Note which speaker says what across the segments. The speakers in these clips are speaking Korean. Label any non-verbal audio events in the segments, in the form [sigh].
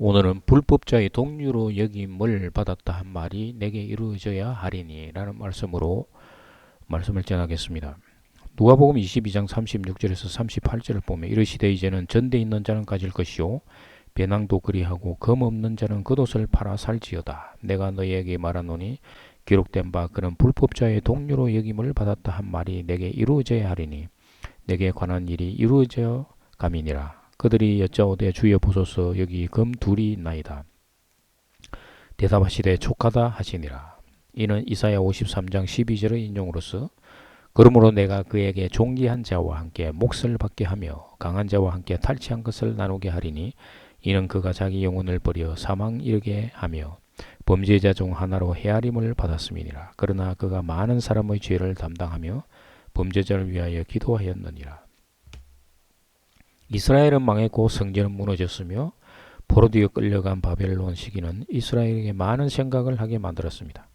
Speaker 1: 오늘은 불법자의 동류로 여김을 받았다 한 말이 내게 이루어져야 하리니 라는 말씀으로 말씀을 전하겠습니다. 누가복음 22장 36절에서 38절을 보면 이르시되 이제는 전대 있는 자는 가질 것이요 배낭도 그리하고 검 없는 자는 겉옷을 팔아 살지어다. 내가 너희에게 말하노니 기록된 바 그는 불법자의 동료로 여김을 받았다 한 말이 내게 이루어져야 하리니 내게 관한 일이 이루어져 감이니라. 그들이 여짜오되 주여 보소서 여기 금 둘이 있나이다. 대답하시되 촉하다 하시니라. 이는 이사야 53장 12절의 인용으로서 그러므로 내가 그에게 종기한 자와 함께 몫을 받게 하며 강한 자와 함께 탈취한 것을 나누게 하리니 이는 그가 자기 영혼을 버려 사망 이르게 하며 범죄자 중 하나로 헤아림을 받았음이니라. 그러나 그가 많은 사람의 죄를 담당하며 범죄자를 위하여 기도하였느니라. 이스라엘은 망했고 성전은 무너졌으며 포로되어 끌려간 바벨론 시기는 이스라엘에게 많은 생각을 하게 만들었습니다.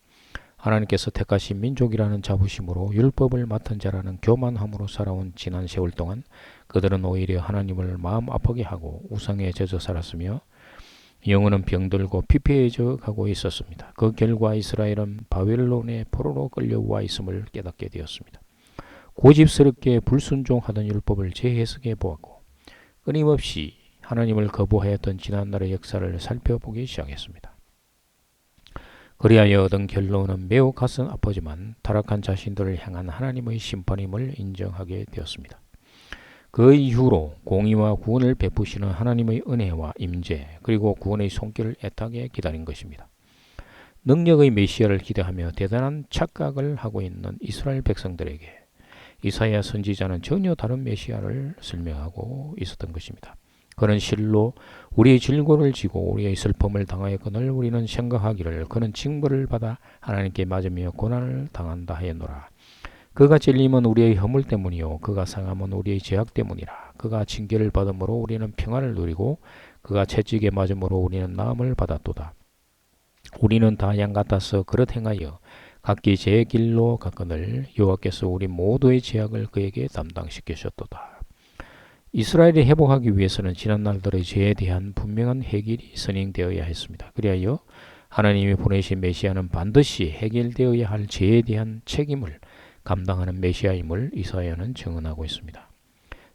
Speaker 1: 하나님께서 택하신 민족이라는 자부심으로 율법을 맡은 자라는 교만함으로 살아온 지난 세월 동안 그들은 오히려 하나님을 마음 아프게 하고 우상에 젖어 살았으며 영혼은 병들고 피폐해져 가고 있었습니다. 그 결과 이스라엘은 바벨론의 포로로 끌려와 있음을 깨닫게 되었습니다. 고집스럽게 불순종하던 율법을 재해석해 보았고 끊임없이 하나님을 거부하였던 지난날의 역사를 살펴보기 시작했습니다. 그리하여 얻은 결론은 매우 가슴 아프지만 타락한 자신들을 향한 하나님의 심판임을 인정하게 되었습니다. 그 이후로 공의와 구원을 베푸시는 하나님의 은혜와 임재 그리고 구원의 손길을 애타게 기다린 것입니다. 능력의 메시아를 기대하며 대단한 착각을 하고 있는 이스라엘 백성들에게 이사야 선지자는 전혀 다른 메시아를 설명하고 있었던 것입니다. 그는 실로 우리의 질고를 지고 우리의 슬픔을 당하였거늘 우리는 생각하기를 그는 징벌을 받아 하나님께 맞으며 고난을 당한다 하였노라. 그가 찔림은 우리의 허물 때문이요 그가 상함은 우리의 죄악 때문이라. 그가 징계를 받음으로 우리는 평안을 누리고 그가 채찍에 맞음으로 우리는 나음을 받았도다. 우리는 다 양 같아서 그릇 행하여 각기 제 길로 가거늘 여호와께서 우리 모두의 죄악을 그에게 담당시키셨도다. 이스라엘이 회복하기 위해서는 지난 날들의 죄에 대한 분명한 해결이 선행되어야 했습니다. 그리하여 하나님이 보내신 메시아는 반드시 해결되어야 할 죄에 대한 책임을 감당하는 메시아임을 이사야는 증언하고 있습니다.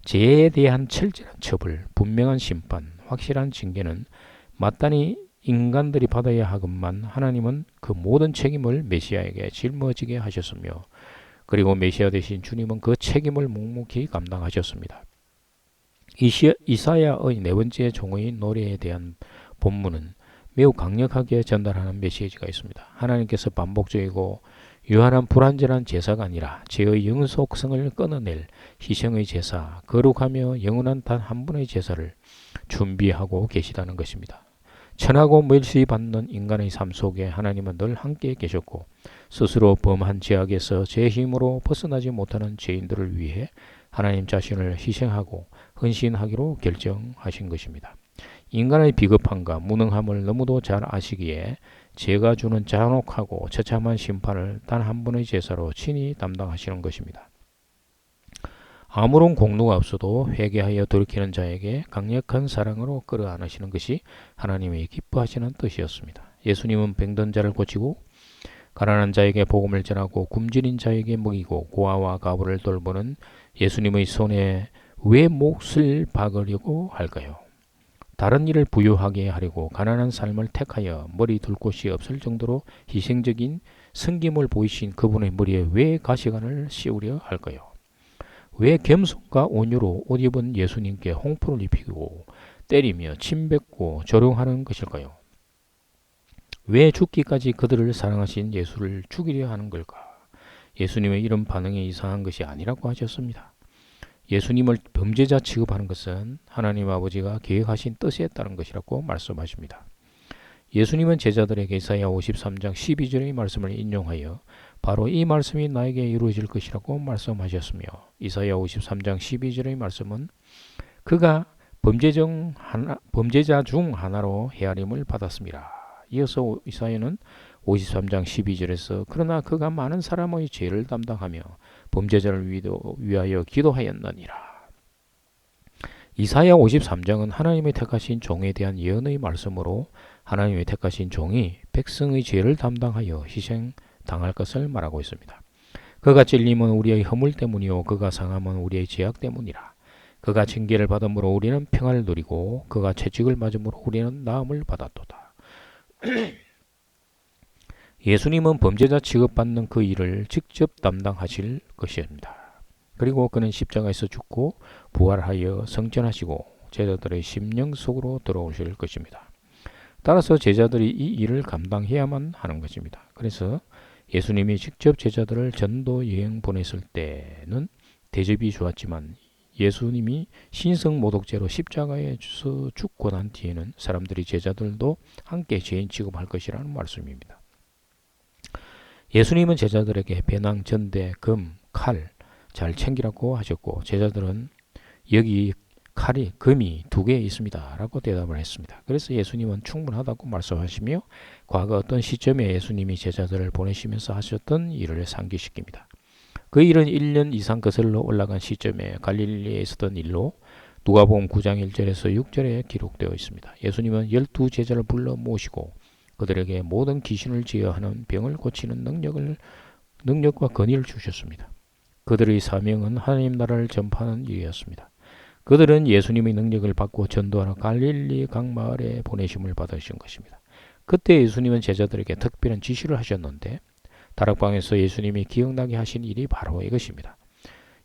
Speaker 1: 죄에 대한 철저한 처벌, 분명한 심판, 확실한 징계는 마땅히 인간들이 받아야 하건만 하나님은 그 모든 책임을 메시아에게 짊어지게 하셨으며 그리고 메시아 대신 주님은 그 책임을 묵묵히 감당하셨습니다. 이사야의 네 번째 종의 노래에 대한 본문은 매우 강력하게 전달하는 메시지가 있습니다. 하나님께서 반복적이고 유한한 불완전한 제사가 아니라 죄의 영속성을 끊어낼 희생의 제사, 거룩하며 영원한 단 한 분의 제사를 준비하고 계시다는 것입니다. 천하고 멸시 받는 인간의 삶 속에 하나님은 늘 함께 계셨고 스스로 범한 죄악에서 제 힘으로 벗어나지 못하는 죄인들을 위해 하나님 자신을 희생하고 헌신하기로 결정하신 것입니다. 인간의 비겁함과 무능함을 너무도 잘 아시기에 죄가 주는 잔혹하고 처참한 심판을 단 한 번의 제사로 친히 담당하시는 것입니다. 아무런 공로가 없어도 회개하여 돌이키는 자에게 강력한 사랑으로 끌어안으시는 것이 하나님의 기뻐하시는 뜻이었습니다. 예수님은 병든 자를 고치고 가난한 자에게 복음을 전하고 굶주린 자에게 먹이고 고아와 가부를 돌보는 예수님의 손에 왜 몫을 박으려고 할까요? 다른 일을 부유하게 하려고 가난한 삶을 택하여 머리 둘 곳이 없을 정도로 희생적인 성김을 보이신 그분의 머리에 왜 가시관을 씌우려 할까요? 왜 겸손과 온유로 옷 입은 예수님께 홍포를 입히고 때리며 침뱉고 조롱하는 것일까요? 왜 죽기까지 그들을 사랑하신 예수를 죽이려 하는 걸까? 예수님의 이런 반응이 이상한 것이 아니라고 하셨습니다. 예수님을 범죄자 취급하는 것은 하나님 아버지가 계획하신 뜻에 따른 것이라고 말씀하십니다. 예수님은 제자들에게 이사야 53장 12절의 말씀을 인용하여 바로 이 말씀이 나에게 이루어질 것이라고 말씀하셨으며 이사야 53장 12절의 말씀은 그가 범죄 중 하나, 범죄자 중 하나로 헤아림을 받았습니다. 이어서 이사야는 53장 12절에서 그러나 그가 많은 사람의 죄를 담당하며 범죄자를 위하여 기도하였느니라. 이사야 53장은 하나님의 택하신 종에 대한 예언의 말씀으로 하나님의 택하신 종이 백성의 죄를 담당하여 희생 당할 것을 말하고 있습니다. 그가 찔림은 우리의 허물 때문이요 그가 상함은 우리의 죄악 때문이라. 그가 징계를 받음으로 우리는 평안을 누리고 그가 채찍을 맞음으로 우리는 나음을 받았도다. [clears throat] 예수님은 범죄자 취급받는 그 일을 직접 담당하실 것입니다. 그리고 그는 십자가에서 죽고 부활하여 성전하시고 제자들의 심령 속으로 들어오실 것입니다. 따라서 제자들이 이 일을 감당해야만 하는 것입니다. 그래서 예수님이 직접 제자들을 전도 여행 보냈을 때는 대접이 좋았지만 예수님이 신성 모독죄로 십자가에서 죽고 난 뒤에는 사람들이 제자들도 함께 죄인 취급할 것이라는 말씀입니다. 예수님은 제자들에게 배낭, 전대, 금, 칼 잘 챙기라고 하셨고 제자들은 여기 칼이 금이 두 개 있습니다. 라고 대답을 했습니다. 그래서 예수님은 충분하다고 말씀하시며 과거 어떤 시점에 예수님이 제자들을 보내시면서 하셨던 일을 상기시킵니다. 그 일은 1년 이상 거슬러 올라간 시점에 갈릴리에 있었던 일로 누가복음 9장 1절에서 6절에 기록되어 있습니다. 예수님은 열두 제자를 불러 모시고 그들에게 모든 귀신을 제어하는 병을 고치는 능력을 능력과 권위를 주셨습니다. 그들의 사명은 하나님 나라를 전파하는 일이었습니다. 그들은 예수님의 능력을 받고 전도하러 갈릴리 각 마을에 보내심을 받으신 것입니다. 그때 예수님은 제자들에게 특별한 지시를 하셨는데 다락방에서 예수님이 기억나게 하신 일이 바로 이것입니다.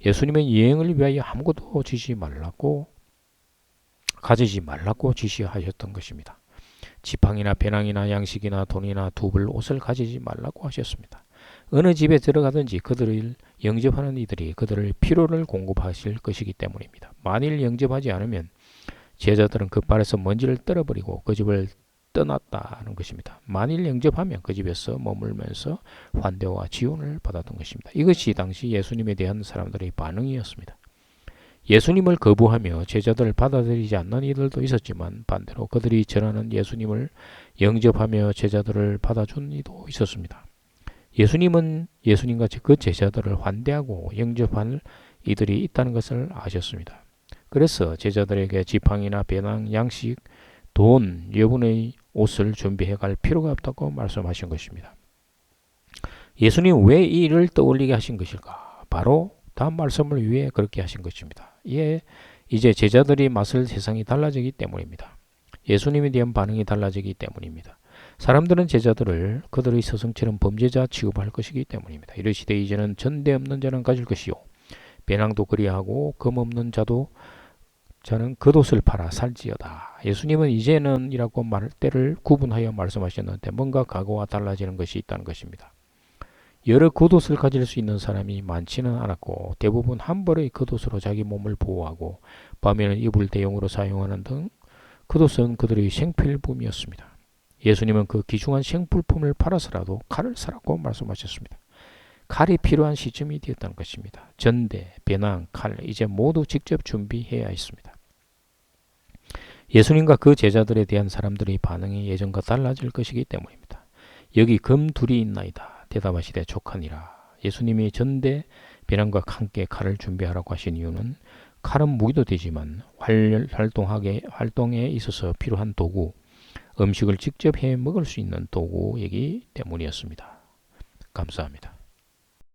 Speaker 1: 예수님은 여행을 위하여 아무것도 지시 말라고 가지지 말라고 지시하셨던 것입니다. 지팡이나 배낭이나 양식이나 돈이나 두불 옷을 가지지 말라고 하셨습니다. 어느 집에 들어가든지 그들을 영접하는 이들이 그들을 필요를 공급하실 것이기 때문입니다. 만일 영접하지 않으면 제자들은 그 발에서 먼지를 떨어버리고 그 집을 떠났다는 것입니다. 만일 영접하면 그 집에서 머물면서 환대와 지원을 받았던 것입니다. 이것이 당시 예수님에 대한 사람들의 반응이었습니다. 예수님을 거부하며 제자들을 받아들이지 않는 이들도 있었지만 반대로 그들이 전하는 예수님을 영접하며 제자들을 받아준 이도 있었습니다. 예수님은 예수님같이 그 제자들을 환대하고 영접할 이들이 있다는 것을 아셨습니다. 그래서 제자들에게 지팡이나 배낭, 양식, 돈, 여분의 옷을 준비해 갈 필요가 없다고 말씀하신 것입니다. 예수님 왜 이 일을 떠올리게 하신 것일까? 바로 다음 말씀을 위해 그렇게 하신 것입니다. 예, 이제 제자들이 맛을 세상이 달라지기 때문입니다. 예수님에 대한 반응이 달라지기 때문입니다. 사람들은 제자들을 그들의 스승처럼 범죄자 취급할 것이기 때문입니다. 이르시되 이제는 전대 없는 자는 가질 것이요 배낭도 그리하고 금 없는 자도 저는 겉옷을 팔아 살지어다. 예수님은 이제는이라고 말 때를 구분하여 말씀하셨는데 뭔가 과거와 달라지는 것이 있다는 것입니다. 여러 겉옷을 가질 수 있는 사람이 많지는 않았고 대부분 한 벌의 겉옷으로 자기 몸을 보호하고 밤에는 이불 대용으로 사용하는 등 겉옷은 그들의 생필품이었습니다. 예수님은 그 귀중한 생필품을 팔아서라도 칼을 사라고 말씀하셨습니다. 칼이 필요한 시점이 되었다는 것입니다. 전대, 배낭, 칼 이제 모두 직접 준비해야 했습니다. 예수님과 그 제자들에 대한 사람들의 반응이 예전과 달라질 것이기 때문입니다. 여기 금 둘이 있나이다. 대답하시되 족하니라. 예수님이 전대, 배낭과 함께 칼을 준비하라고 하신 이유는 칼은 무기도 되지만 활동하게 활동에 있어서 필요한 도구, 음식을 직접 해 먹을 수 있는 도구이기 때문이었습니다. 감사합니다.